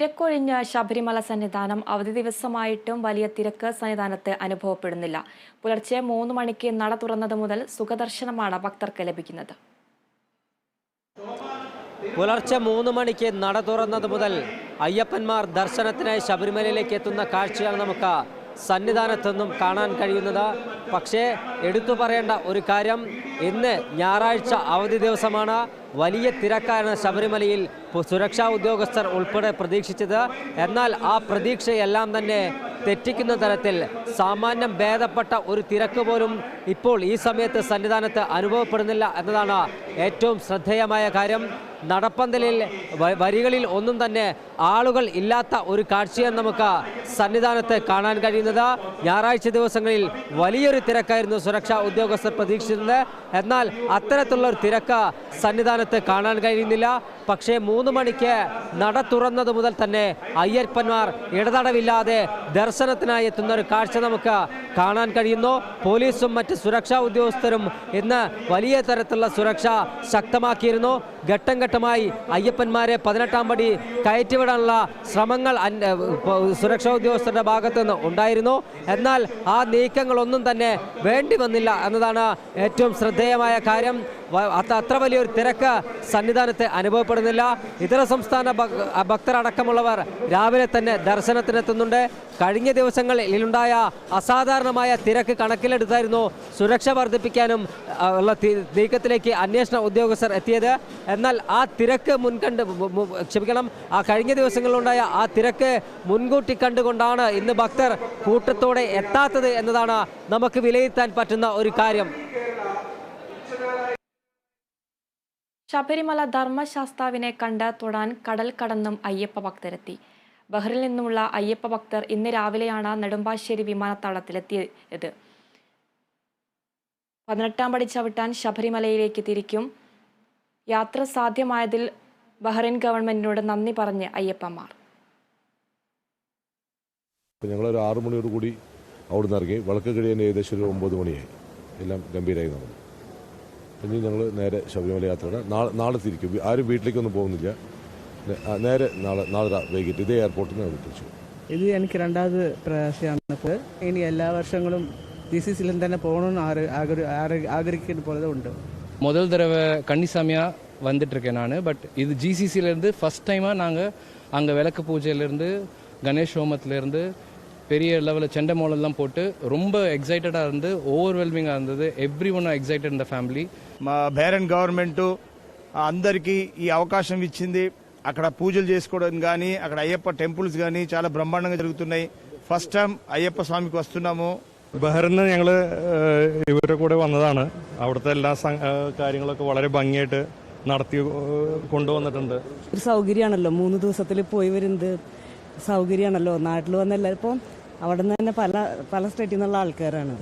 തിരക്കൊഴിഞ്ഞ ശബരിമല സന്നിധാനം അവധി ദിവസമായിട്ടും വലിയ തിരക്ക് സന്നിധാനത്ത് അനുഭവപ്പെടുന്നില്ല. പുലർച്ചെ മൂന്ന് മണിക്ക് നട തുറന്നത് മുതൽ സുഖദർശനമാണ് ഭക്തർക്ക് ലഭിക്കുന്നത്. പുലർച്ചെ മൂന്ന് മണിക്ക് നട തുറന്നത് മുതൽ അയ്യപ്പന്മാർ ദർശനത്തിനായി ശബരിമലയിലേക്ക് എത്തുന്ന കാഴ്ചയാണ് നമുക്ക് സന്നിധാനത്തൊന്നും കാണാൻ കഴിയുന്നത്. പക്ഷേ എടുത്തു പറയേണ്ട ഒരു കാര്യം ഇന്ന് ഞായറാഴ്ച അവധി ദിവസമാണ് വലിയ തിരക്കാണ് ശബരിമലയിൽ സുരക്ഷാ ഉദ്യോഗസ്ഥർ ഉൾപ്പെടെ പ്രതീക്ഷിച്ചത്. എന്നാൽ ആ പ്രതീക്ഷയെല്ലാം തന്നെ തെറ്റിക്കുന്ന തരത്തിൽ സാമാന്യം ഭേദപ്പെട്ട ഒരു തിരക്ക് പോലും ഇപ്പോൾ ഈ സമയത്ത് സന്നിധാനത്ത് അനുഭവപ്പെടുന്നില്ല എന്നതാണ് ഏറ്റവും ശ്രദ്ധേയമായ കാര്യം. നടപ്പന്തലിൽ വരികളിൽ ഒന്നും തന്നെ ആളുകൾ ഇല്ലാത്ത ഒരു കാഴ്ചയാണ് നമുക്ക് സന്നിധാനത്ത് കാണാൻ കഴിയുന്നത്. ഞായറാഴ്ച ദിവസങ്ങളിൽ വലിയൊരു തിരക്കായിരുന്നു സുരക്ഷാ ഉദ്യോഗസ്ഥർ പ്രതീക്ഷിച്ചിരുന്നത്. എന്നാൽ അത്തരത്തിലുള്ള ഒരു തിരക്ക് സന്നിധാനത്ത് കാണാൻ കഴിയുന്നില്ല. പക്ഷേ മൂന്ന് മണിക്ക് നട തുറന്നത് മുതൽ തന്നെ അയ്യപ്പന്മാർ ഇടതടവില്ലാതെ ദർശനത്തിനായി എത്തുന്ന ഒരു കാഴ്ച നമുക്ക് കാണാൻ കഴിയുന്നു. പോലീസും മറ്റ് സുരക്ഷാ ഉദ്യോഗസ്ഥരും ഇന്ന് വലിയ തരത്തിലുള്ള സുരക്ഷ ശക്തമാക്കിയിരുന്നു. ഘട്ടം ഘട്ടമായി അയ്യപ്പന്മാരെ പതിനെട്ടാം പടി കയറ്റിവിടാനുള്ള ശ്രമങ്ങൾ സുരക്ഷാ ഉദ്യോഗസ്ഥരുടെ ഭാഗത്തു നിന്ന് ഉണ്ടായിരുന്നു. എന്നാൽ ആ നീക്കങ്ങളൊന്നും തന്നെ വേണ്ടി വന്നില്ല എന്നതാണ് ഏറ്റവും ശ്രദ്ധേയമായ കാര്യം. അത്ര വലിയൊരു തിരക്ക് സന്നിധാനത്ത് അനുഭവപ്പെടുന്നില്ല ഇതര സംസ്ഥാന ഭക്തരടക്കമുള്ളവർ രാവിലെ തന്നെ ദർശനത്തിനെത്തുന്നുണ്ട്. കഴിഞ്ഞ ദിവസങ്ങളിൽ ഉണ്ടായ അസാധാരണമായ തിരക്ക് കണക്കിലെടുത്തായിരുന്നു സുരക്ഷ വർദ്ധിപ്പിക്കാനും ഉള്ള നീക്കത്തിലേക്ക് അന്വേഷണ ഉദ്യോഗസ്ഥർ എത്തിയത്. എന്നാൽ ആ തിരക്ക് മുൻകണ്ട് ക്ഷമിക്കണം. ആ കഴിഞ്ഞ ദിവസങ്ങളിലുണ്ടായ ആ തിരക്ക് മുൻകൂട്ടി കണ്ടുകൊണ്ടാണ് ഇന്ന് ഭക്തർ കൂട്ടത്തോടെ എത്താത്തത് എന്നതാണ് നമുക്ക് വിലയിരുത്താൻ പറ്റുന്ന ഒരു കാര്യം. ശബരിമല ധർമ്മശാസ്താവിനെ കണ്ട് തൊടാൻ കടൽ കടന്നും അയ്യപ്പ ഭക്തരെത്തി. ബഹ്റിൽ നിന്നുമുള്ള അയ്യപ്പ ഭക്തർ ഇന്ന് രാവിലെയാണ് നെടുമ്പാശ്ശേരി വിമാനത്താവളത്തിലെത്തിയത്. പതിനെട്ടാം പടി ചവിട്ടാൻ ശബരിമലയിലേക്ക് തിരിക്കും. യാത്ര സാധ്യമായതിൽ ബഹ്റൈൻ ഗവൺമെന്റിനോട് നന്ദി പറഞ്ഞ് അയ്യപ്പന്മാർ. അപ്പോൾ ഞങ്ങളൊരു ആറു മണിയോട് കൂടി അവിടുന്ന് ഇറങ്ങി. വിളക്ക് കഴിയാൻ ഏകദേശം ഒരു ഒമ്പത് മണിയായി. എല്ലാം ഗംഭീരമായി നടന്നു. ഇനി ഞങ്ങൾ നേരെ ശബരിമല യാത്രയാണ് നാളെ നാളെ തിരിക്കും ആരും വീട്ടിലേക്കൊന്നും പോകുന്നില്ല നേ- ആ, നേരെ നാളെ നാളെ രാ- വൈകിട്ട് ഇതേ എയർപോർട്ടിൽ നിന്ന് ഞങ്ങൾ തിരിച്ചു ഇത് എനിക്ക് രണ്ടാമത് പ്രാവശ്യമാണ് ഇപ്പോൾ ഇനി എല്ലാ വർഷങ്ങളും ജി സി സിയിലും തന്നെ പോകണമെന്ന് ആര് ആഗ്ര- ആര് ആഗ്രഹിക്കുന്ന പോലെ ഉണ്ട് முதல் தடவை கன்னிசாமியாக வந்துட்டுருக்கேன் நான் பட் இது ஜிசிசிலேருந்து ஃபஸ்ட் டைமாக நாங்கள் அங்கே விளக்கு பூஜையிலேருந்து கணேஷ் ஹோமத்துலேருந்து பெரிய லெவலில் செண்டை மோளெல்லாம் போட்டு ரொம்ப எக்ஸைட்டடாக இருந்து ஓவர்வெல்மிங்காக இருந்தது எவ்ரி ஒன் எக்ஸைட்டட் இந்த ஃபேமிலி మా బేరన్ గవర్నమెంట్ అందరికీ ఈ అవకాశం ఇచ్చింది అక్కడ పూజలు చేసుకోవడం కానీ అక్కడ అయ్యప్ప టెంపుల్స్ కానీ చాలా బ్రహ్మాండంగా జరుగుతున్నాయి ఫస్ట్ టైం అయ్యప్ప స్వామికి వస్తున్నాము ബഹറിന് ഞങ്ങൾ ഇവരുടെ കൂടെ വന്നതാണ് അവിടുത്തെ എല്ലാ സം- ഏഹ് കാര്യങ്ങളൊക്കെ വളരെ ഭംഗിയായിട്ട് നടത്തി ഏഹ് കൊണ്ടുവന്നിട്ടുണ്ട് ഒരു സൗകര്യമാണല്ലോ മൂന്ന് ദിവസത്തിൽ പോയി വരുന്നത് സൗകര്യമാണല്ലോ നാട്ടിൽ വന്ന എല്ലാവരും ഇപ്പം അവിടെ നിന്ന് തന്നെ പല പല സ്റ്റേറ്റിൽ നിന്നുള്ള ആൾക്കാരാണ്.